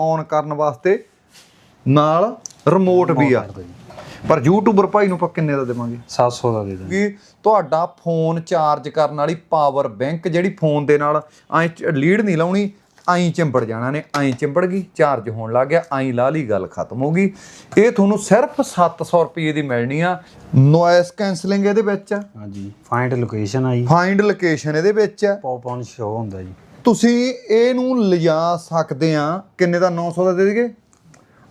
On ਕਰਨ ਵਾਸਤੇ ਨਾਲ ਰਿਮੋਟ ਵੀ ਆ। ਪਰ ਯੂਟਿਊਬਰ ਭਾਈ ਨੂੰ ਆਪਾਂ ਕਿੰਨੇ ਦਾ ਦੇਵਾਂਗੇ? 700 ਦਾ ਦੇ ਦਾਂਗੇ। ਕਿ ਤੁਹਾਡਾ ਫੋਨ ਚਾਰਜ ਕਰਨ ਵਾਲੀ ਪਾਵਰ ਬੈਂਕ ਜਿਹੜੀ ਫੋਨ ਦੇ ਨਾਲ ਐ ਲੀਡ ਨਹੀਂ ਲਾਉਣੀ ਐਂ ਚਿੰਬੜ ਜਾਣਾ ਨੇ ਐਂ ਚਿੰਬੜ ਗਈ ਚਾਰਜ ਹੋਣ ਲੱਗ ਗਿਆ ਐਂ ਲਾ ਲਈ ਗੱਲ ਖਤਮ ਹੋ ਗਈ। ਇਹ ਤੁਹਾਨੂੰ ਸਿਰਫ 700 ਰੁਪਏ ਦੀ ਮਿਲਣੀ ਆ ਨੋਇਸ ਕੈਂਸਲਿੰਗ ਇਹਦੇ ਵਿੱਚ। ਆ ਹਾਂਜੀ ਫਾਈਂਡ ਲੋਕੇਸ਼ਨ ਆ ਜੀ। ਫਾਈਂਡ ਲੋਕੇਸ਼ਨ ਇਹਦੇ ਵਿੱਚ। ਆ ਪੌਪ ਔਨ ਸ਼ੋ ਹੁੰਦਾ ਜੀ। ਤੁਸੀਂ ਇਹਨੂੰ ਲਿਜਾ ਸਕਦੇ ਆ। ਕਿੰਨੇ ਦਾ? 900 ਦਾ ਦੇ ਦੇਗੇ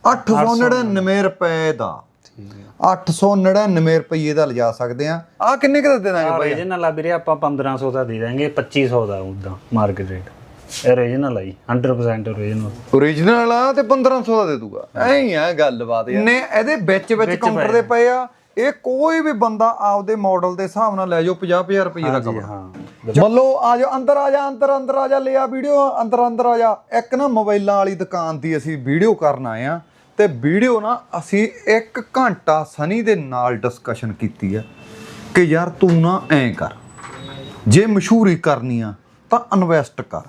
899 ਰੁਪਏ ਦਾ। ਠੀਕ ਹੈ 899 ਰੁਪਏ ਦਾ ਲਿਜਾ ਸਕਦੇ ਆ। ਆ ਕਿੰਨੇ ਕੁ ਦਾ ਦੇ ਦਾਂਗੇ ਭਾਈ ਰੀਜਨਲ ਆ ਵੀਰੇ ਆਪਾਂ 1500 ਦਾ ਦੇ ਦਾਂਗੇ 2500 ਦਾ ਉਦਾਂ ਮਾਰਕੀਟ ਰੇਟ ਇਹ ਰੀਜਨਲ ਆ ਜੀ 100% ਓਰੀਜਨਲ ਓਰੀਜਨਲ ਆ ਤੇ 1500 ਦਾ ਦੇ ਦੂਗਾ। ਐਂ ਹੀ ਆ ਗੱਲਬਾਤ ਯਾਰ। ਨੇ ਇਹਦੇ ਵਿੱਚ ਵਿੱਚ ਕਾਊਂਟਰ ਦੇ ਪਏ ਆ। ਇਹ ਕੋਈ ਵੀ ਬੰਦਾ ਆਪਦੇ ਮਾਡਲ ਦੇ ਹਿਸਾਬ ਨਾਲ ਲੈ ਜਾਓ 50000 ਰੁਪਏ ਦਾ ਜੀ ਕਮਰਾ। ਹਾਂ। ਮੱਲੋ ਆ ਜਾ ਅੰਦਰ ਆ ਜਾ ਅੰਦਰ ਅੰਦਰ ਆ ਜਾ ਲਿਆ ਵੀਡੀਓ ਅੰਦਰ ਅੰਦਰ ਆ ਜਾ। ਇੱਕ ਨਾ ਮੋਬਾਈਲਾਂ ਵਾਲੀ ਦੁਕਾਨ ਦੀ ਅਸੀਂ ਵੀਡੀਓ ਕਰਨ ਆਏ ਆ ਤੇ ਵੀਡੀਓ ਨਾ ਅਸੀਂ 1 ਘੰਟਾ ਸਨੀ ਦੇ ਨਾਲ ਡਿਸਕਸ਼ਨ ਕੀਤੀ ਆ ਕਿ ਯਾਰ ਤੂੰ ਨਾ ਐਂ ਕਰ। ਜੇ ਮਸ਼ਹੂਰੀ ਕਰਨੀ ਆ ਤਾਂ ਇਨਵੈਸਟ ਕਰ।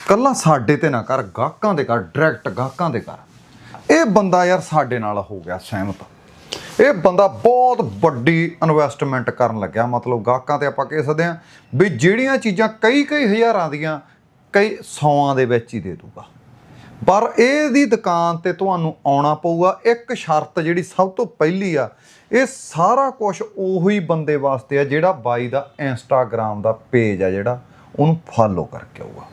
ਕੱਲਾ ਸਾਡੇ ਤੇ ਨਾ ਕਰ ਗਾਹਕਾਂ ਦੇ ਕਰ ਡਾਇਰੈਕਟ ਗਾਹਕਾਂ ਦੇ ਕਰ। ਇਹ ਬੰਦਾ ਯਾਰ ਸਾਡੇ ਨਾਲ ਹੋ ਗਿਆ ਸਹਿਮਤ। ਇਹ ਬੰਦਾ ਬਹੁਤ ਵੱਡੀ ਇਨਵੈਸਟਮੈਂਟ ਕਰਨ ਲੱਗਿਆ। ਮਤਲਬ ਗਾਹਕਾਂ ਤੇ ਆਪਾਂ ਕਹਿ ਸਕਦੇ ਆ ਵੀ ਜਿਹੜੀਆਂ ਚੀਜ਼ਾਂ ਕਈ ਕਈ ਹਜ਼ਾਰਾਂ ਦੀਆਂ, ਕਈ ਸੌਆਂ ਦੇ ਵਿੱਚ ਹੀ ਦੇ ਦੂਗਾ ਪਰ ਇਹਦੀ ਦੁਕਾਨ ਤੇ ਤੁਹਾਨੂੰ ਆਉਣਾ ਪਊਗਾ। ਇੱਕ ਸ਼ਰਤ ਜਿਹੜੀ ਸਭ ਤੋਂ ਪਹਿਲੀ ਆ, ਇਹ ਸਾਰਾ ਕੁਝ ਉਹੀ ਬੰਦੇ ਵਾਸਤੇ ਆ ਜਿਹੜਾ ਬਾਈ ਦਾ ਇੰਸਟਾਗ੍ਰam ਦਾ ਪੇਜ ਆ ਜਿਹੜਾ, ਉਹਨੂੰ ਫਾਲੋ ਕਰਕੇ ਆਊਗਾ।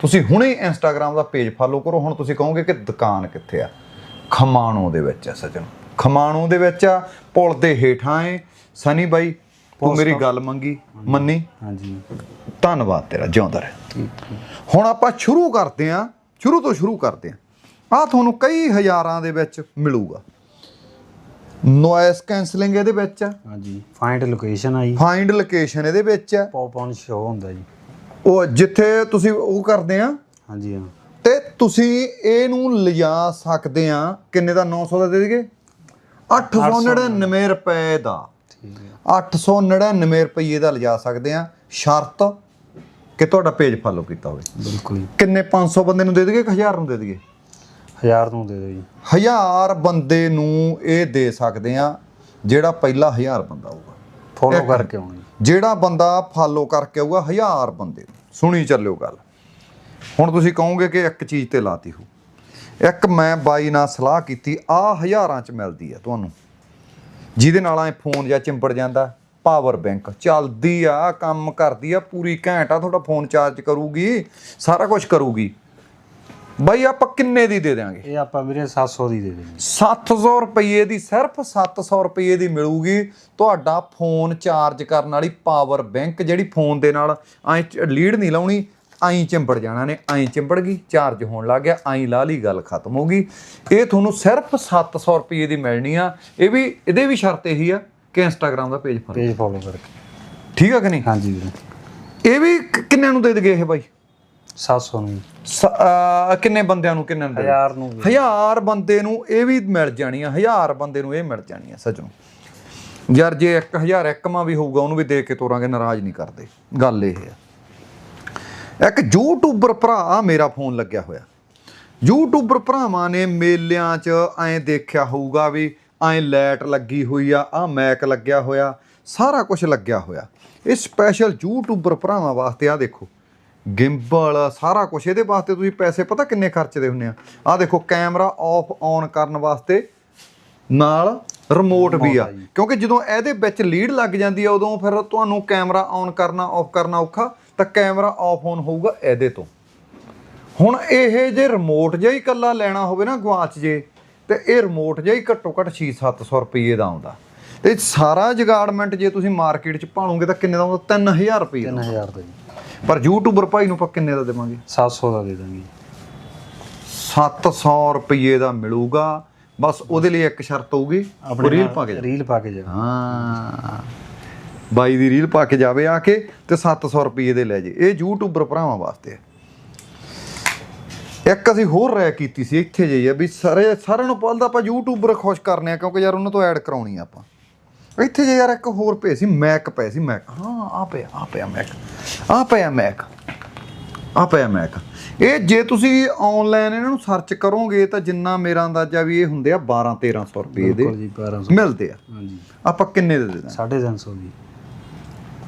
ਤੁਸੀਂ ਹੁਣੇ ਇੰਸਟਾਗ੍ਰam ਦਾ ਪੇਜ ਫਾਲੋ ਕਰੋ। ਹੁਣ ਤੁਸੀਂ ਕਹੋਗੇ ਕਿ ਦੁਕਾਨ ਕਿੱਥੇ ਆ? ਖਮਾਣੋ ਦੇ ਵਿੱਚ ਆ ਸੱਜਣ। ਖਮਾਣੋ ਦੇ ਵਿੱਚ ਆ ਪੁਲ ਦੇ ਹੇਠਾਂ ਏ। ਸਨੀ ਬਾਈ ਤੂੰ ਮੇਰੀ ਗੱਲ ਮੰਗੀ ਮੰਨੀ? ਹਾਂਜੀ। ਧੰਨਵਾਦ ਤੇਰਾ ਜਿਉਂਦਾ ਰਹਿ। ਹੁਣ ਆਪਾਂ ਸ਼ੁਰੂ ਕਰਦੇ ਆਂ ਸ਼ੁਰੂ ਤੋਂ ਸ਼ੁਰੂ ਕਰਦੇ ਆਂ। ਆ ਤੁਹਾਨੂੰ ਕਈ ਹਜ਼ਾਰਾਂ ਦੇ ਵਿੱਚ ਮਿਲੂਗਾ। ਨੋਇਸ ਕੈਂਸਲਿੰਗ ਇਹਦੇ ਵਿੱਚ ਆ। ਹਾਂਜੀ ਫਾਈਂਡ ਲੋਕੇਸ਼ਨ ਆ ਜੀ। ਫਾਈਂਡ ਲੋਕੇਸ਼ਨ ਇਹਦੇ ਵਿੱਚ ਆ। ਪੌਪ ਔਨ ਸ਼ੋ ਹੁੰਦਾ ਜੀ। ਉਹ ਜਿੱਥੇ ਤੁਸੀਂ ਉਹ ਕਰਦੇ ਆ। ਹਾਂਜੀ ਹਾਂ। ਤੇ ਤੁਸੀਂ ਇਹਨੂੰ ਲਿਜਾ ਸਕਦੇ ਆ। ਕਿੰਨੇ ਦਾ? 900 ਦਾ ਦੇ ਦੇਗੇ 899 ਰੁਪਏ ਦਾ। ਠੀਕ ਹੈ 899 ਰੁਪਏ ਦਾ ਲਿਜਾ ਸਕਦੇ ਆ ਸ਼ਰਤ ਕਿ ਤੁਹਾਡਾ ਪੇਜ ਫਾਲੋ ਕੀਤਾ ਹੋਵੇ। ਬਿਲਕੁਲ ਕਿੰਨੇ 500 ਬੰਦੇ ਨੂੰ ਦੇ ਕਿ 1000 ਨੂੰ ਦੇ ਦੇਗੇ 1000 ਨੂੰ ਦੇ ਦਿਓ ਜੀ। 1000 ਬੰਦੇ ਨੂੰ ਇਹ ਦੇ ਸਕਦੇ ਆ ਜਿਹੜਾ ਪਹਿਲਾ 1000 ਬੰਦਾ ਆਊਗਾ ਫੋਲੋ ਕਰਕੇ ਆਉਣਾ ਜਿਹੜਾ ਬੰਦਾ ਫਾਲੋ ਕਰਕੇ ਆਊਗਾ 1000 ਬੰਦੇ। ਸੁਣੀ ਚੱਲਿਓ ਗੱਲ। ਹੁਣ ਤੁਸੀਂ ਕਹੋਗੇ ਕਿ ਇੱਕ ਚੀਜ਼ ਤੇ ਲਾਤੀ ਹੋ ਇੱਕ ਮੈਂ ਬਾਈ ਨਾਲ ਸਲਾਹ ਕੀਤੀ ਆ ਹਜ਼ਾਰਾਂ ਚ ਮਿਲਦੀ ਆ ਤੁਹਾਨੂੰ। ਜਿਹਦੇ ਨਾਲ ਐ ਫੋਨ ਜਾਂ ਚਿੰਬੜ ਜਾਂਦਾ ਪਾਵਰ ਬੈਂਕ ਚੱਲਦੀ ਆ ਕੰਮ ਕਰਦੀ ਆ ਪੂਰੀ ਘੈਂਟ ਆ ਤੁਹਾਡਾ ਫੋਨ ਚਾਰਜ ਕਰੂਗੀ ਸਾਰਾ ਕੁਝ ਕਰੂਗੀ। ਬਾਈ ਆਪਾਂ ਕਿੰਨੇ ਦੀ ਦੇ ਦਿਆਂਗੇ? ਇਹ ਆਪਾਂ ਵੀਰੇ 700 ਦੀ ਦੇ ਦੇਣੀ 700 ਰੁਪਏ ਦੀ ਸਿਰਫ 700 ਰੁਪਏ ਦੀ ਮਿਲੂਗੀ ਤੁਹਾਡਾ ਫੋਨ ਚਾਰਜ ਕਰਨ ਵਾਲੀ ਪਾਵਰ ਬੈਂਕ ਜਿਹੜੀ ਫੋਨ ਦੇ ਨਾਲ ਐ ਲੀਡ ਨਹੀਂ ਲਾਉਣੀ ਐਂ ਚਿੰਬੜ ਜਾਣਾ ਨੇ ਐਂ ਚਿੰਬੜ ਗਈ ਚਾਰਜ ਹੋਣ ਲੱਗ ਗਿਆ ਐਂ ਲਾ ਲਈ ਗੱਲ ਖਤਮ ਹੋ ਗਈ। ਇਹ ਤੁਹਾਨੂੰ ਸਿਰਫ 700 ਰੁਪਏ ਦੀ ਮਿਲਣੀ ਆ। ਇਹ ਵੀ ਇਹਦੇ ਵੀ ਸ਼ਰਤ ਇਹੀ ਆ ਕਿ ਇੰਸਟਾਗ੍ਰam ਦਾ ਪੇਜ ਫੋਲੋ ਪੇਜ ਫੋਲੋ ਕਰਕੇ। ਠੀਕ ਆ ਕਿ ਨਹੀਂ? ਹਾਂਜੀ ਵੀਰੇ। ਇਹ ਵੀ ਕਿੰਨਿਆਂ ਨੂੰ ਦੇ ਦਗੇ ਇਹ ਬਾਈ? 700 ਨੂੰ। ਕਿੰਨੇ ਬੰਦਿਆਂ ਨੂੰ ਕਿੰਨਿਆਂ ਨੂੰ ਹਜ਼ਾਰ ਨੂੰ ਵੀ। ਹਜ਼ਾਰ ਬੰਦੇ ਨੂੰ ਇਹ ਵੀ ਮਿਲ ਜਾਣੀਆਂ ਹਜ਼ਾਰ ਬੰਦੇ ਨੂੰ ਇਹ ਮਿਲ ਜਾਣੀਆਂ ਸੱਜਣੋ ਯਾਰ ਜੇ 1000 ਇੱਕਮਾ ਵੀ ਹੋਊਗਾ ਉਹਨੂੰ ਵੀ ਦੇ ਕੇ ਤੋਰਾਂਗੇ ਨਾਰਾਜ਼ ਨਹੀਂ ਕਰਦੇ। ਗੱਲ ਇਹ ਆ। ਇੱਕ ਯੂਟਿਊਬਰ ਭਰਾ ਮੇਰਾ ਫੋਨ ਲੱਗਿਆ ਹੋਇਆ। ਯੂਟਿਊਬਰ ਭਰਾਵਾਂ ਨੇ ਮੇਲਿਆਂ 'ਚ ਐਂ ਦੇਖਿਆ ਹੋਊਗਾ ਵੀ ਐਂ ਲਾਈਟ ਲੱਗੀ ਹੋਈ ਆ ਆ ਮੈਕ ਲੱਗਿਆ ਹੋਇਆ ਸਾਰਾ ਕੁਝ ਲੱਗਿਆ ਹੋਇਆ। ਇਹ ਸਪੈਸ਼ਲ ਯੂਟਿਊਬਰ ਭਰਾਵਾਂ ਵਾਸਤੇ ਆ ਦੇਖੋ। ਗਿੰਬਲ ਸਾਰਾ ਕੁਝ ਇਹਦੇ ਵਾਸਤੇ ਤੁਸੀਂ ਪੈਸੇ ਪਤਾ ਕਿੰਨੇ ਖਰਚਦੇ ਹੁੰਨੇ ਆ? ਆ ਦੇਖੋ ਕੈਮਰਾ ਆਫ ਔਨ ਕਰਨ ਵਾਸਤੇ ਨਾਲ ਰਿਮੋਟ ਵੀ ਆ। ਕਿਉਂਕਿ ਜਦੋਂ ਇਹਦੇ ਵਿੱਚ ਲੀਡ ਲੱਗ ਜਾਂਦੀ ਆ ਉਦੋਂ ਫਿਰ ਤੁਹਾਨੂੰ ਕੈਮਰਾ ਔਨ ਕਰਨਾ ਆਫ ਕਰਨਾ ਔਖਾ। ਤਾਂ ਕੈਮਰਾ ਆਫ ਔਨ ਹੋਊਗਾ ਇਹਦੇ ਤੋਂ। ਹੁਣ ਇਹ ਜੇ ਰਿਮੋਟ ਜਿਹਾ ਹੀ ਇਕੱਲਾ ਲੈਣਾ ਹੋਵੇ ਨਾ ਗਵਾਚ ਜੇ ਤੇ ਇਹ ਰਿਮੋਟ ਜਿਹਾ ਹੀ ਘੱਟੋ ਘੱਟ 6-700 ਰੁਪਏ ਦਾ ਆਉਂਦਾ। ਤੇ ਸਾਰਾ ਜਗਾੜਮੈਂਟ ਜੇ ਤੁਸੀਂ ਮਾਰਕੀਟ 'ਚ ਭਾਲੋਗੇ ਤਾਂ ਕਿੰਨੇ ਦਾ ਆਉਂਦਾ? 3000 ਰੁਪਏ ਦਾ 3000 ਦਾ ਜੀ। ਪਰ ਯੂਟਿਊਬਰ ਭਾਈ ਨੂੰ ਆਪਾਂ ਕਿੰਨੇ ਦਾ ਦੇਵਾਂਗੇ? 700 ਦਾ ਦੇ ਦਾਂਗੇ। 700 ਰੁਪਏ ਦਾ ਮਿਲੂਗਾ। ਬਸ ਉਹਦੇ ਲਈ ਇੱਕ ਸ਼ਰਤ ਹੋਊਗੀ ਰੀਲ ਪਾ ਕੇ ਰੀਲ ਪਾ ਕੇ ਜਾ ਹਾਂ। ਬਾਈ ਦੀ ਰੀਲ ਪਾ ਕੇ ਜਾਵੇ ਆ ਕੇ ਤੇ 700 ਰੁਪਏ ਦੇ ਲੈ ਜੇ। ਇਹ ਯੂਟਿਊਬਰ ਭਰਾਵਾਂ ਵਾਸਤੇ ਹੈ ਇੱਕ ਅਸੀਂ ਹੋਰ ਰਾਇ ਕੀਤੀ ਸੀ ਇੱਥੇ ਜੇ ਆ ਵੀ ਸਾਰੇ ਸਾਰਿਆਂ ਨੂੰ ਪਹਿਲਾਂ ਤਾਂ ਆਪਾਂ ਯੂਟਿਊਬਰ ਖੁਸ਼ ਕਰਨੇ ਆ ਕਿਉਂਕਿ ਯਾਰ ਉਹਨਾਂ ਤੋਂ ਐਡ ਕਰਾਉਣੀ ਆ ਆਪਾਂ। ਇੱਥੇ ਜੇ ਯਾਰ ਇੱਕ ਹੋਰ ਪਏ ਸੀ ਮੈਕ ਪਏ ਸੀ ਮੈਕ ਹਾਂ ਆ ਪਿਆ ਆ ਪਿਆ ਮੈਕ ਆ ਪਿਆ ਮੈਕ ਆ ਪਿਆ ਮੈਕ ਇਹ ਜੇ ਤੁਸੀਂ ਆਨਲਾਈਨ ਇਹਨਾਂ ਨੂੰ ਸਰਚ ਕਰੋਗੇ ਤਾਂ ਜਿੰਨਾ ਮੇਰਾ ਅੰਦਾਜ਼ਾ ਵੀ ਇਹ ਹੁੰਦੇ ਆ 12 1300 ਰੁਪਏ ਦੇ ਬਿਲਕੁਲ ਜੀ 1200 ਮਿਲਦੇ ਆ। ਹਾਂਜੀ। ਆਪਾਂ ਕਿੰਨੇ ਦੇ ਦੇ ਦਾਂਗੇ 350 ਜੀ।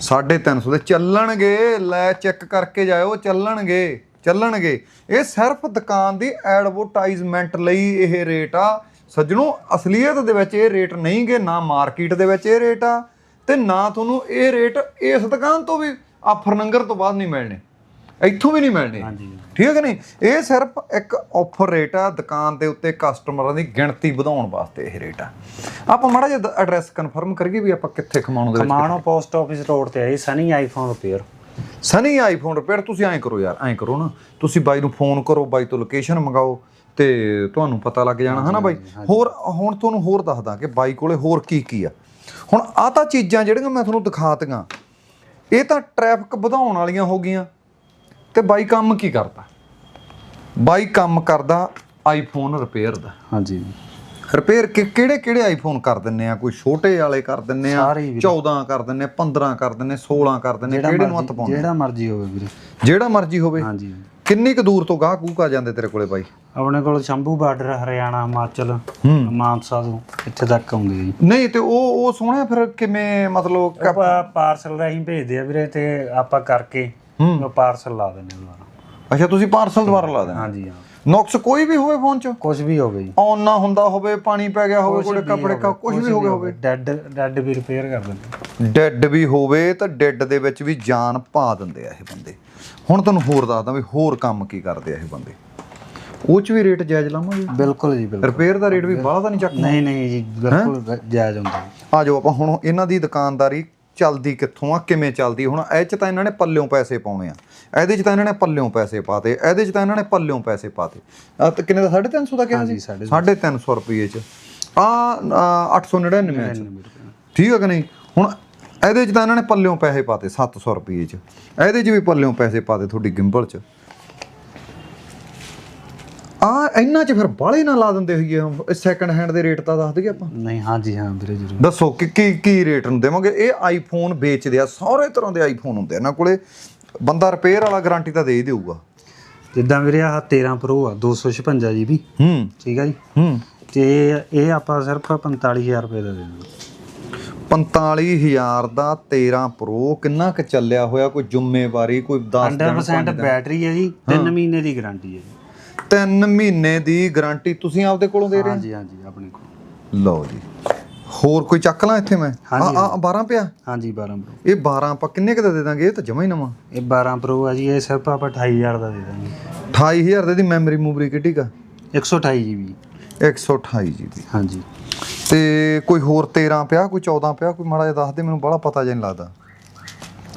350 ਦੇ ਚੱਲਣਗੇ, ਲੈ ਚੈੱਕ ਕਰਕੇ ਜਾਇਓ, ਚੱਲਣਗੇ ਚੱਲਣਗੇ। ਇਹ ਸਿਰਫ ਦੁਕਾਨ ਦੀ ਐਡਵਰਟਾਈਜ਼ਮੈਂਟ ਲਈ ਇਹ ਰੇਟ ਆ। ਸੱਜਣੋ, ਅਸਲੀਅਤ ਦੇ ਵਿੱਚ ਇਹ ਰੇਟ ਨਹੀਂਗੇ ਨਾ ਮਾਰਕੀਟ ਦੇ ਵਿੱਚ ਇਹ ਰੇਟ ਆ। ਤੇ ਨਾ ਤੁਹਾਨੂੰ ਇਹ ਰੇਟ ਇਸ ਦੁਕਾਨ ਤੋਂ ਵੀ ਆਫਰ ਨੰਗਰ ਤੋਂ ਬਾਅਦ ਨਹੀਂ ਮਿਲਣੇ। ਇੱਥੋਂ ਵੀ ਨਹੀਂ ਮਿਲਣੇ। ਹਾਂਜੀ। ਠੀਕ ਹੈ ਕਿ ਨਹੀਂ? ਇਹ ਸਿਰਫ ਇੱਕ ਆਫਰ ਰੇਟ ਆ ਦੁਕਾਨ ਦੇ ਉੱਤੇ ਕਸਟਮਰਾਂ ਦੀ ਗਿਣਤੀ ਵਧਾਉਣ ਵਾਸਤੇ ਇਹ ਰੇਟ ਆ। ਆਪਾਂ ਮਾੜਾ ਜਿਹਾ ਐਡਰੈਸ ਕਨਫਰਮ ਕਰੀਏ ਵੀ ਆਪਾਂ ਕਿੱਥੇ ਖਮਾਣੋ ਦੇ ਵਿੱਚ ਖਮਾਣੋ ਪੋਸਟ ਆਫਿਸ ਰੋਡ ਤੇ ਆਈ Sunny iPhone repair Sunny iPhone repair ਤੁਸੀਂ ਐਂ ਕਰੋ ਯਾਰ ਐਂ ਕਰੋ ਨਾ। ਤੁਸੀਂ ਬਾਈ ਨੂੰ ਫੋਨ ਕਰੋ ਬਾਈ ਤੋਂ ਲੋਕੇਸ਼ਨ ਮੰਗਾਓ ਤੇ ਤੁਹਾਨੂੰ ਪਤਾ ਲੱਗ ਜਾਣਾ ਹਨਾ ਬਾਈ? ਹੋਰ ਹੁਣ ਤੁਹਾਨੂੰ ਹੋਰ ਦੱਸਦਾ ਕਿ ਬਾਈ ਕੋਲੇ ਹੋਰ ਕੀ ਕੀ ਆ। ਹੁਣ ਆ ਤਾਂ ਚੀਜ਼ਾਂ ਜਿਹੜੀਆਂ ਮੈਂ ਤੁਹਾਨੂੰ ਦਿਖਾਤੀਆਂ ਇਹ ਤਾਂ ਟ੍ਰੈਫਿਕ ਵਧਾਉਣ ਵਾਲੀਆਂ ਹੋ ਗਈਆਂ। ਤੇ ਬਾਈ ਕੰਮ ਕੀ ਕਰਦਾ? ਬਾਈ ਕੰਮ ਕਰਦਾ ਆਈਫੋਨ ਰਿਪੇਅਰ ਦਾ। ਹਾਂਜੀ। ਰਿਪੇਅਰ ਕਿਹੜੇ ਕਿਹੜੇ ਆਈਫੋਨ ਕਰ ਦਿੰਨੇ ਆ? ਕੋਈ ਛੋਟੇ ਵਾਲੇ ਕਰ ਦਿੰਨੇ ਆ? ਸਾਰੇ ਹੀ ਵੀਰੇ। 14 ਕਰ ਦਿੰਨੇ 15 ਕਰ ਦਿੰਨੇ 16 ਕਰ ਦਿੰਨੇ ਕਿਹੜੇ ਨੂੰ ਹੱਥ ਪਾਉਂਦੇ ਜਿਹੜਾ ਮਰਜ਼ੀ ਹੋਵੇ ਵੀਰੇ। ਜਿਹੜਾ ਮਰਜ਼ੀ ਹੋਵੇ। ਹਾਂਜੀ। ਕਿੰਨੀ ਕੁ ਦੂਰ ਤੋਂ ਗਾਹ ਕੂਕ ਆ ਜਾਂਦੇ ਤੇਰੇ ਕੋਲੇ ਬਾਈ? ਆਪਣੇ ਕੋਲ ਸ਼ੰਭੂ ਬਾਰਡਰ ਹਰਿਆਣਾ ਹਿਮਾਚਲ ਮਾਨਸਾ ਤੋਂ ਇੱਥੇ ਤੱਕ ਆਉਂਦੇ ਜੀ। ਨਹੀਂ ਤੇ ਉਹ ਉਹ ਸੋਹਣਿਆ ਫਿਰ ਕਿਵੇਂ ਮਤਲਬ ਪਾਰਸਲ ਰਾਹੀਂ ਭੇਜਦੇ ਆ ਵੀਰੇ ਤੇ ਆਪਾਂ ਕਰਕੇ ਹੂੰ। ਉਹ ਪਾਰਸਲ ਲਾ ਦਿੰਦੇ ਦੁਬਾਰਾ। ਅੱਛਾ ਤੁਸੀਂ ਪਾਰਸਲ ਦੁਬਾਰਾ ਲਾ ਦੇਣਾ ਹਾਂਜੀ ਹਾਂ। ਨੁਕਸ ਕੋਈ ਵੀ ਹੋਵੇ ਫੋਨ 'ਚ? ਕੁਝ ਵੀ ਹੋਵੇ ਜੀ। ਆਨ ਨਾ ਹੁੰਦਾ ਹੋਵੇ ਪਾਣੀ ਪੈ ਗਿਆ ਹੋਵੇ ਕੋਈ ਕੱਪੜੇ ਕਾ ਕੁਝ ਵੀ ਹੋ ਗਿਆ ਹੋਵੇ। ਡੈਡ ਡੈਡ ਵੀ ਰਿਪੇਅਰ ਕਰ ਦਿੰਦੇ ਡੈੱਡ ਵੀ ਹੋਵੇ ਤਾਂ ਡੈੱਡ ਦੇ ਵਿੱਚ ਵੀ ਜਾਨ ਪਾ ਦਿੰਦੇ ਆ ਇਹ ਬੰਦੇ। ਹੁਣ ਤੁਹਾਨੂੰ ਹੋਰ ਦੱਸਦਾ ਵੀ ਹੋਰ ਕੰਮ ਕੀ ਕਰਦੇ ਆ ਇਹ ਬੰਦੇ। ਉਹ 'ਚ ਵੀ ਰੇਟ ਜਾਇਜ਼ ਲਾਵਾਂਗੇ? ਬਿਲਕੁਲ ਜੀ ਬਿਲਕੁਲ। ਰਿਪੇਅਰ ਦਾ ਰੇਟ ਵੀ ਬਾਹਲਾ ਤਾਂ ਨਹੀਂ ਚੱਕਣਾ। ਨਹੀਂ ਨਹੀਂ ਜੀ ਬਿਲਕੁਲ ਜਾਇਜ਼ ਹੁੰਦਾ। ਆ ਜਾਓ ਆਪਾਂ ਹੁਣ ਇਹਨਾਂ ਦੀ ਦੁਕਾਨਦਾਰੀ ਚੱਲਦੀ ਕਿੱਥੋਂ ਆ ਕਿਵੇਂ ਚੱਲਦੀ? ਹੁਣ ਇਹ ਚ ਤਾਂ ਇਹਨਾਂ ਨੇ ਪੱਲਿਓਂ ਪੈਸੇ ਪਾਉਣੇ ਆ। ਇਹਦੇ ਚ ਤਾਂ ਇਹਨਾਂ ਨੇ ਪੱਲਿਓਂ ਪੈਸੇ ਪਾਤੇ ਇਹਦੇ ਚ ਤਾਂ ਇਹਨਾਂ ਨੇ ਪੱਲਿਓਂ ਪੈਸੇ ਪਾਤੇ। ਆ ਤਾਂ ਕਿੰਨੇ ਦਾ 350 ਦਾ ਕਿਹਾ ਸੀ? ਸਾਢੇ 350 ਰੁਪਏ ਚ। ਆ 899 ਚ। ਠੀਕ ਹੈ ਕਿ ਨਹੀਂ? ਹੁਣ ਇਹਦੇ ਚ ਤਾਂ ਇਹਨਾਂ ਨੇ ਪੱਲਿਓਂ ਪੈਸੇ ਪਾਤੇ 700 ਰੁਪਏ ਚ। ਇਹਦੇ ਚ ਵੀ ਪੱਲਿਓਂ ਪੈਸੇ ਪਾਤੇ ਤੁਹਾਡੀ ਗਿੰਬਲ ਚ। ਆ ਇਹਨਾਂ ਚ ਫਿਰ ਬਾਲੇ ਨਾ ਲਾ ਦਿੰਦੇ ਹੋਈਏ ਸੈਕੰਡ ਹੈਂਡ ਦੇ ਰੇਟ ਤਾਂ ਦੱਸ ਦਈਏ ਆਪਾਂ। ਨਹੀਂ ਹਾਂਜੀ ਹਾਂ ਵੀਰੇ ਜ਼ਰੂਰ। ਦੱਸੋ ਕਿ ਕੀ ਕੀ ਰੇਟ ਨੂੰ ਦੇਵਾਂਗੇ? ਇਹ ਆਈਫੋਨ ਵੇਚਦੇ ਆ ਸਾਰੇ ਤਰ੍ਹਾਂ ਦੇ ਆਈਫੋਨ ਹੁੰਦੇ ਆ। ਇਹਨਾਂ ਕੋਲੇ ਬੰਦਾ ਰਿਪੇਅਰ ਵਾਲਾ ਗਾਰੰਟੀ ਤਾਂ ਦੇ ਹੀ ਦੇਊਗਾ। ਜਿੱਦਾਂ ਵੀਰੇ ਆਹ 13 ਪ੍ਰੋ ਆ 256 ਜੀਬੀ ਹੂੰ। ਠੀਕ ਆ ਜੀ? ਹੂੰ। ਤੇ ਇਹ ਆਪਾਂ ਸਿਰਫ 45000 ਰੁਪਏ ਦਾ ਦੇ ਦਾਂਗੇ 45000 ਦਾ 13 ਪ੍ਰੋ ਕਿੰਨਾ ਕੁ ਚੱਲਿਆ ਹੋਇਆ? ਕੋਈ ਜ਼ਿੰਮੇਵਾਰੀ ਕੋਈ 10 ਦਿਨ 100% ਬੈਟਰੀ ਹੈ ਜੀ 3 ਮਹੀਨੇ ਦੀ ਗਾਰੰਟੀ ਹੈ ਜੀ। 3 ਮਹੀਨੇ ਦੀ ਗਾਰੰਟੀ ਤੁਸੀਂ ਆਪਦੇ ਕੋਲੋਂ ਦੇ ਰਹੇ ਹਾਂਜੀ ਹਾਂਜੀ ਆਪਣੇ ਕੋਲ। ਹੋ ਲਓ ਜੀ। ਹੋਰ ਕੋਈ ਚੱਕ ਲਾਂ ਇੱਥੇ ਮੈਂ? ਆ ਹਾਂਜੀ, ਆ 12 ਪਿਆ? ਹਾਂਜੀ 12 ਪ੍ਰੋ। ਇਹ 12 ਆਪਾਂ ਕਿੰਨੇ ਕੁ ਦਾ ਦੇ ਦਾਂਗੇ? ਇਹ ਤਾਂ ਜਮਾ ਹੀ ਨਵਾਂ। ਇਹ 12 ਪ੍ਰੋ ਹੈ ਜੀ ਇਹ ਸਿਰਫ ਆਪਾਂ 28000 ਦਾ ਦੇ ਦਾਂਗੇ। 28000 ਦੇ ਦੀ ਮੈਮਰੀ ਮੂਵਰੀ ਕਿੱਡੀ ਕਾ 128 ਜੀਬੀ 128 ਜੀਬੀ ਹਾਂਜੀ। ਤੇ ਕੋਈ ਹੋਰ 13 ਪਿਆ? ਕੋਈ 14 ਪਿਆ? ਕੋਈ ਮਾੜਾ ਜਿਹਾ ਦੱਸ ਦੇ ਮੈਨੂੰ ਬੜਾ ਪਤਾ ਜਿਹਾ ਨਹੀਂ ਲੱਗਦਾ।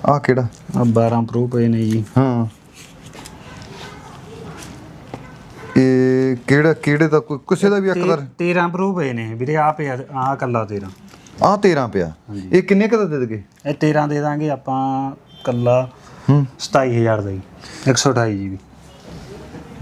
ਆਹ ਕਿਹੜਾ? ਆ 12 ਪ੍ਰੋ ਪਏ ਨੇ ਜੀ। ਹਾਂ। ਇਹ ਕਿਹੜਾ ਕਿਹੜੇ ਦਾ ਕੋਈ ਕਿਸੇ ਦਾ ਵੀ ਇੱਕ ਦਾ? 13 ਪ੍ਰੋ ਪਏ ਨੇ ਵੀਰੇ ਆ ਪਿਆ ਆ ਕੱਲਾ 13 ਆਹ 13 ਪਿਆ। ਇਹ ਕਿੰਨੇ ਕੁ ਦਾ ਦੇ ਦਗੇ? ਇਹ 13 ਦੇ ਦਾਂਗੇ ਆਪਾਂ ਕੱਲਾ ਹੂੰ। 27000 ਦਾ ਜੀ 128 ਜੀਬੀ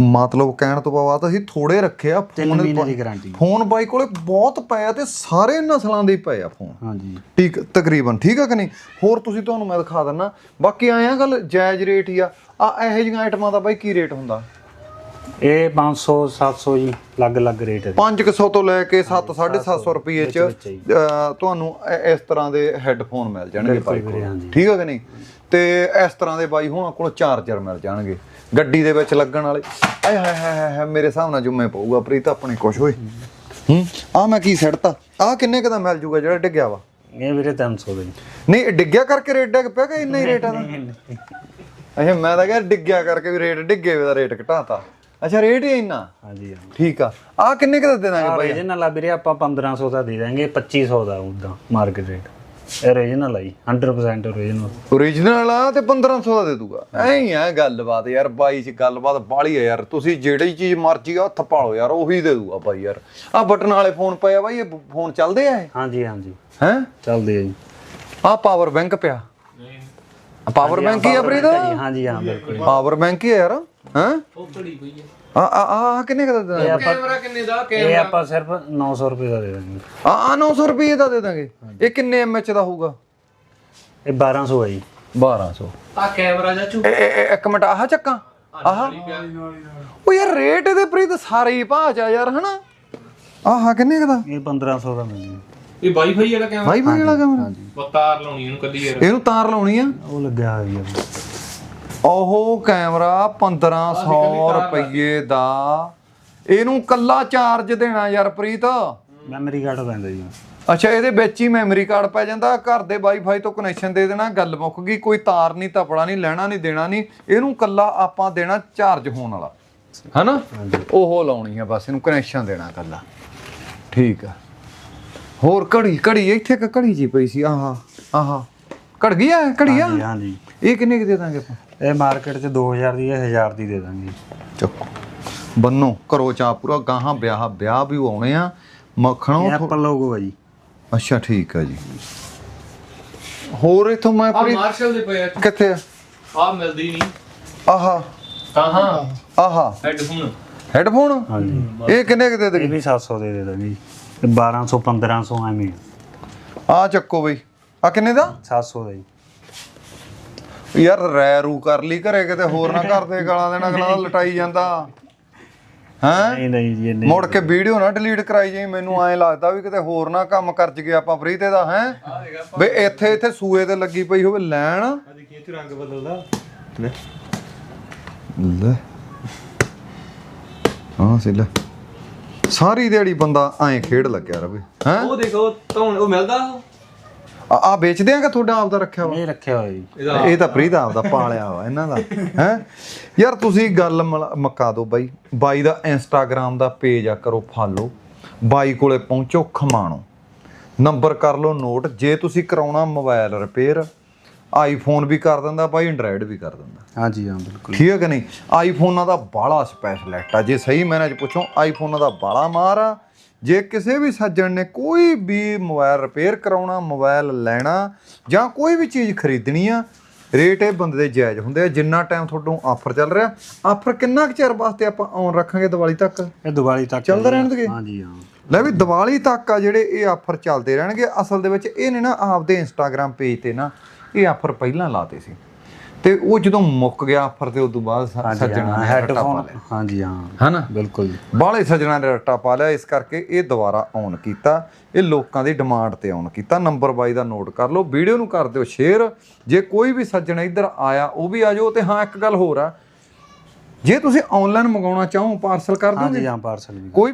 ਮਤਲਬ ਕਹਿਣ ਤੋਂ ਬਾਅਦ ਅਸੀਂ ਥੋੜੇ ਰੱਖਿਆ 3 ਫੋਨ ਦੀ ਗਾਰੰਟੀ ਫੋਨ ਬਾਈ ਕੋਲੇ ਬਹੁਤ ਪਏ ਆ ਤੇ ਸਾਰੇ ਨਸਲਾਂ ਦੇ ਪਏ ਆ ਫੋਨ ਹਾਂਜੀ। ਠੀਕ ਤਕਰੀਬਨ ਠੀਕ ਆ ਕਿ ਨਹੀਂ? ਹੋਰ ਤੁਸੀਂ ਤੁਹਾਨੂੰ ਮੈਂ ਦਿਖਾ ਦਿੰਨਾ। ਬਾਕੀ ਆਇਆ ਗੱਲ ਜਾਇਜ਼ ਰੇਟ ਹੀ ਆ। ਆ ਇਹੋ ਜਿਹੀਆਂ ਆਈਟਮਾਂ ਦਾ ਬਾਈ ਕੀ ਰੇਟ ਹੁੰਦਾ? ਇਹ 500 700 ਜੀ ਅਲੱਗ-ਅਲੱਗ ਰੇਟ ਹੈ 500 ਤੋਂ ਲੈ ਕੇ 7 750 ਰੁਪਏ ਚ ਹੀ। ਤੁਹਾਨੂੰ ਇਸ ਤਰ੍ਹਾਂ ਦੇ ਹੈੱਡਫੋਨ ਮਿਲ ਜਾਣਗੇ ਬਾਈ ਕੋਲ। ਠੀਕ ਆ ਕਿ ਨਹੀਂ? ਤੇ ਇਸ ਤਰ੍ਹਾਂ ਦੇ ਬਾਈ ਹੋਣਾ ਕੋਲ ਚਾਰਜਰ ਮਿਲ ਜਾਣਗੇ। ਗੱਡੀ ਦੇ ਵਿੱਚ ਲੱਗਣ ਵਾਲੇ। ਆਏ ਹਾਏ ਹਾਏ ਹਾਏ ਮੇਰੇ ਹਿਸਾਬ ਨਾਲ ਜੁਮੇ ਪਊਗਾ ਪ੍ਰੀਤ ਆਪਣੇ ਕੁਛ ਹੋਏ ਹੂੰ? ਆ ਮੈਂ ਕੀ ਸੜਤਾ? ਆ ਕਿੰਨੇ ਕੁ ਦਾ ਮਿਲ ਜੂਗਾ ਜਿਹੜਾ ਡਿੱਗਿਆ ਵਾ? ਇਹ ਵੀਰੇ 300 ਦਾ ਨਹੀਂ ਡਿੱਗਿਆ ਕਰਕੇ ਰੇਟ ਡਿੱਗ ਪਿਆ ਕਿ ਇੰਨਾ ਹੀ ਰੇਟ ਆ ਦਾ ਅੱਛਾ ਮੈਂ ਤਾਂ ਕਿਹਾ ਡਿੱਗਿਆ ਕਰਕੇ ਵੀ ਰੇਟ ਡਿੱਗੇ ਵੇ ਦਾ ਰੇਟ ਘਟਾਤਾ। ਅੱਛਾ ਰੇਟ ਹੀ ਇੰਨਾ? ਹਾਂਜੀ ਹਾਂ ਠੀਕ ਆ। ਆ ਕਿੰਨੇ ਕੁ ਦਾ ਦੇ ਦਾਂਗੇ ਬਾਈ? ਓਰੀਜਨਲ ਆ ਵੀਰੇ ਆਪਾਂ 1500 ਦਾ ਦੇ ਦਾਂਗੇ 2500 ਦਾ ਉਦਾਂ ਮਾਰਕੀਟ ਰੇਟ ਓਰੀਜਨਲ ਆਈ 100% ਓਰੀਜਨਲ ਓਰੀਜਨਲ ਆ ਤੇ 1500 ਦਾ ਦੇ ਦੂਗਾ। ਐਂ ਹੀ ਆ ਗੱਲਬਾਤ ਯਾਰ ਬਾਈ ਚ ਗੱਲਬਾਤ ਬਾਲੀ ਆ ਯਾਰ। ਤੁਸੀਂ ਜਿਹੜੀ ਚੀਜ਼ ਮਰਜ਼ੀ ਆ ਹੱਥ ਪਾਲੋ ਯਾਰ ਉਹੀ ਦੇ ਦੂਗਾ ਬਾਈ ਯਾਰ। ਆ ਬਟਨ ਵਾਲੇ ਫੋਨ ਪਏ ਆ ਬਾਈ ਇਹ ਫੋਨ ਚੱਲਦੇ ਆ ਇਹ? ਹਾਂਜੀ ਹਾਂਜੀ। ਹੈ? ਚੱਲਦੇ ਆ ਜੀ। ਆ ਪਾਵਰ ਬੈਂਕ ਪਿਆ। ਪਾਵਰ ਬੈਂਕ ਹੀ ਆ ਪ੍ਰੀਤ? ਹਾਂਜੀ ਹਾਂ ਬਿਲਕੁਲ ਪਾਵਰ ਬੈਂਕ ਹੀ ਆ ਯਾਰ ਹੈ? ਆ ਆ ਆ ਕਿੰਨੇ ਦੇ ਇਹ ਆਪਾਂ ਕਿੰਨੇ ਦਾ? ਇਹ ਆਪਾਂ ਸਿਰਫ 900 ਰੁਪਏ ਦਾ ਦੇ ਦਾਂਗੇ। ਆ ਆ 900 ਰੁਪਏ ਦਾ ਦੇ ਦਾਂਗੇ। ਇਹ ਕਿੰਨੇ ਐਮਐਚ ਦਾ ਹੋਊਗਾ? ਇਹ 1200 ਹੈ ਜੀ। 1200 ਆ ਕੈਮਰਾ ਜਾਂ ਇਹ- ਇੱਕ ਮਿੰਟ ਆਹ ਚੱਕਾਂ। ਆਹ। ਉਹ ਯਾਰ ਰੇਟ ਇਹਦੇ ਪ੍ਰੀਤ ਸਾਰੇ ਹੀ ਚ ਆ ਯਾਰ ਹਨਾ? ਆਹ ਕਿੰਨੇ ਦਾ? ਇਹ 1500 ਦਾ ਮਿਲ ਜੂ। ਇਹ ਵਾਈਫਾਈ ਵਾਲਾ ਕੈਮਰਾ? ਵਾਈਫਾਈ ਵਾਲਾ ਕਮਰਾ? ਉਹ ਤਾਰ ਲਾਉਣੀ ਇਹਨੂੰ ਕਦੀ ਯਾਰ। ਇਹਨੂੰ ਤਾਰ ਲਾਉਣੀ ਆ? ਉਹ ਲੱਗਿਆ ਹੋਇਆ ਜੀ। ਉਹ ਕੈਮਰਾ 1500 ਰੁਪਏ ਦਾ। ਇਹਨੂੰ ਕੱਲਾ ਚਾਰਜ ਦੇਣਾ ਯਾਰ ਪ੍ਰੀਤ। ਮੈਮਰੀ ਕਾਰਡ ਪੈਂਦਾ ਜੀ। ਅੱਛਾ ਇਹਦੇ ਵਿੱਚ ਹੀ ਮੈਮਰੀ ਕਾਰਡ ਪੈ ਜਾਂਦਾ। ਘਰ ਦੇ ਵਾਈਫਾਈ ਤੋਂ ਕਨੈਕਸ਼ਨ ਦੇ ਦੇਣਾ ਗੱਲ ਮੁੱਕ ਗਈ ਕੋਈ ਤਾਰ ਨਹੀਂ ਤਪੜਾ ਨਹੀਂ ਲੈਣਾ ਨਹੀਂ ਦੇਣਾ ਨਹੀਂ। ਇਹਨੂੰ ਕੱਲਾ ਆਪਾਂ ਦੇਣਾ ਚਾਰਜ ਹੋਣ ਵਾਲਾ। ਹਨਾ? ਉਹ ਲਾਉਣੀ ਆ ਬਸ ਇਹਨੂੰ ਕਨੈਕਸ਼ਨ ਦੇਣਾ ਕੱਲਾ। ਠੀਕ ਆ। ਹੋਰ ਘੜੀ ਘੜੀ ਇੱਥੇ ਇੱਕ ਘੜੀ ਜੀ ਪਈ ਸੀ ਆਹਾ ਆਹਾ। ਘੜ ਗਈ ਆ ਘੜੀ ਆ? ਹਾਂਜੀ ਹਾਂਜੀ। ਇਹ ਕਿੰਨੇ ਕੁ ਦੇ ਦਾਂਗੇ ਆਪਾਂ? ਇਹ ਮਾਰਕੀਟ 'ਚ 2000 ਦੀ ਹੈ 1000 ਦੀ ਦੇ ਦਾਂਗੇ। ਚੱਕੋ। ਬੰਨੋ ਕਰੋ ਚਾ ਪੂਰਾ ਗਾਹਾਂ ਵਿਆਹ ਵਿਆਹ ਵੀ ਆਉਣੇ ਆ ਮੱਖਣੋਂ ਇਹ ਐਪਲ ਲੋਗੋ ਹੈ ਜੀ ਅੱਛਾ ਠੀਕ ਆ ਜੀ। ਹੋਰ ਇਥੋਂ ਮੈਂ ਆ ਮਾਰਸ਼ਲ ਦੇ ਪਏ ਆ। ਕਿੱਥੇ ਆ? ਆ ਮਿਲਦੀ ਨਹੀਂ। ਆਹਾ। ਕਹਾਂ ਆਹਾ। ਹੈਡਫੋਨ ਹੈੱਡਫੋਨ ਹਾਂਜੀ। ਇਹ ਕਿੰਨੇ ਕੁ ਦੇ ਇਹ ਦੇ ਵੀ 700 ਦੇ ਦੇ ਦਾਂਗੇ ਜੀ। ਇਹ 1200 1500 ਐਵੇਂ ਆ। ਆ ਚੱਕੋ ਬਈ। ਆ ਕਿੰਨੇ ਦਾ? 700 ਦਾ ਜੀ। ਯਾਰ ਰੈ ਰੂ ਕਰ ਲਈ ਘਰੇ ਕਿਤੇ ਹੋਰ ਨਾ ਘਰ ਦੇ ਗਾਲਾਂ ਦੇਣਾ ਅਗਲਾ ਤਾਂ ਲਟਾਈ ਜਾਂਦਾ। ਹੈਂ? ਨਹੀਂ ਨਹੀਂ ਜੀ ਇੰਨੇ ਮੁੜ ਕੇ ਵੀਡੀਓ ਨਾ ਡਿਲੀਟ ਕਰਾਈ ਜਾਈ ਮੈਨੂੰ ਐਂ ਲੱਗਦਾ ਵੀ ਕਿਤੇ ਹੋਰ ਨਾ ਕੰਮ ਕਰ ਜਗੇ ਆਪਾਂ ਫਰੀ ਤੇ ਦਾ ਹੈ? ਬਈ ਇੱਥੇ ਇੱਥੇ ਸੂਏ ਤੇ ਲੱਗੀ ਪਈ ਹੋਵੇ ਲੈਣ। ਦੇਖੀ ਇੱਥੇ ਰੰਗ ਬਦਲਦਾ। ਲੈ। ਹਾਂ ਸੀ ਲੈ ਸਾਰੀ ਦਿਹਾੜੀ ਬੰਦਾ ਐਂ ਖੇਡ ਲੱਗਿਆ ਰਵੇ ਹੈ? ਉਹ ਦੇਖੋ ਧੌਣ ਉਹ ਮਿਲਦਾ? ਆ ਆ ਵੇਚਦੇ ਆ ਕਿ ਤੁਹਾਡਾ ਆਪਦਾ ਰੱਖਿਆ ਵਾ ਇਹ ਰੱਖਿਆ ਹੋਇਆ ਜੀ। ਇਹਦਾ ਇਹ ਤਾਂ ਪ੍ਰੀਤ ਆਪਦਾ ਪਾਲਿਆ ਵਾ ਇਹਨਾਂ ਦਾ ਹੈ? ਯਾਰ ਤੁਸੀਂ ਗੱਲ ਮਲ- ਮੁਕਾ ਦਿਓ ਬਾਈ। ਬਾਈ ਦਾ ਇੰਸਟਾਗ੍ਰam ਦਾ ਪੇਜ ਆ ਕਰੋ ਫਾਲੋ ਬਾਈ ਕੋਲੇ ਪਹੁੰਚੋ ਖਮਾਣੋ। ਨੰਬਰ ਕਰ ਲਓ ਨੋਟ। ਜੇ ਤੁਸੀਂ ਕਰਾਉਣਾ ਮੋਬਾਈਲ ਰਿਪੇਅਰ ਆਈਫੋਨ ਵੀ ਕਰ ਦਿੰਦਾ ਬਾਈ ਐਂਡਰਾਇਡ ਵੀ ਕਰ ਦਿੰਦਾ। ਹਾਂਜੀ ਹਾਂ ਬਿਲਕੁਲ। ਠੀਕ ਹੈ ਕਿ ਨਹੀਂ? ਆਈਫੋਨਾਂ ਦਾ ਬਾਲਾ ਸਪੈਸ਼ਲਿਸਟ ਆ। ਜੇ ਸਹੀ ਮੈਨੇ ਚ ਪੁੱਛੋ ਆਈਫੋਨਾਂ ਦਾ ਬਾਲਾ ਮਾਰ ਆ। ਜੇ ਕਿਸੇ ਵੀ ਸੱਜਣ ਨੇ ਕੋਈ ਵੀ ਮੋਬਾਈਲ ਰਿਪੇਅਰ ਕਰਾਉਣਾ ਮੋਬਾਈਲ ਲੈਣਾ ਜਾਂ ਕੋਈ ਵੀ ਚੀਜ਼ ਖਰੀਦਣੀ ਆ ਰੇਟ ਇਹ ਬੰਦੇ ਦੇ ਜਾਇਜ਼ ਹੁੰਦੇ ਆ ਜਿੰਨਾ ਟਾਈਮ ਤੁਹਾਨੂੰ ਆਫਰ ਚੱਲ ਰਿਹਾ ਆਫਰ ਕਿੰਨਾ ਕੁ ਚਿਰ ਵਾਸਤੇ ਆਪਾਂ ਆਨ ਰੱਖਾਂਗੇ ਦੀਵਾਲੀ ਤੱਕ? ਇਹ ਦੀਵਾਲੀ ਤੱਕ ਚੱਲਦਾ ਰਹਿਣ ਦੇਗੇ? ਹਾਂਜੀ ਹਾਂ। ਲੈ ਵੀ ਦੀਵਾਲੀ ਤੱਕ ਆ ਜਿਹੜੇ ਇਹ ਆਫਰ ਚੱਲਦੇ ਰਹਿਣਗੇ ਅਸਲ ਦੇ ਵਿੱਚ ਇਹ ਨੇ ਨਾ ਆਪਦੇ ਇੰਸਟਾਗ੍ਰam ਪੇਜ ਤੇ ਨਾ ਇਹ ਆਫਰ ਪਹਿਲਾਂ ਲਾਤੇ ਸੀ। ਤੇ ਉਹ ਜਦੋਂ ਮੁੱਕ ਗਿਆ ਆਫਰ ਤੇ ਉਸ ਤੋਂ ਬਾਅਦ ਸੱਜਣਾ ਨੇ ਰੱਟਾ ਪਾ ਹੈੱਡਫੋਨ ਲਿਆ। ਹਾਂਜੀ ਹਾਂ। ਹਨਾ? ਬਿਲਕੁਲ ਜੀ। ਬਾਹਲੇ ਸੱਜਣਾ ਨੇ ਰੱਟਾ ਪਾ ਲਿਆ ਇਸ ਕਰਕੇ ਇਹ ਦੁਬਾਰਾ ਆਨ ਕੀਤਾ। ਇਹ ਲੋਕਾਂ ਦੀ ਡਿਮਾਂਡ ਤੇ ਆਨ ਕੀਤਾ। ਨੰਬਰ 22 ਦਾ ਨੋਟ ਕਰ ਲਓ ਵੀਡੀਓ ਨੂੰ ਕਰ ਦਿਓ ਸ਼ੇਅਰ। ਜੇ ਕੋਈ ਵੀ ਸੱਜਣ ਇੱਧਰ ਆਇਆ ਉਹ ਵੀ ਆ ਜਾਓ ਤੇ ਹਾਂ ਇੱਕ ਗੱਲ ਹੋਰ ਆ। ਜੇ ਤੁਸੀਂ ਆਨਲਾਈਨ ਮੰਗਾਉਣਾ ਚਾਹੋ ਪਾਰਸਲ ਕਰ ਦੋਗੇ? ਹਾਂਜੀ ਹਾਂ ਪਾਰਸਲ ਵੀ ਕੋਈ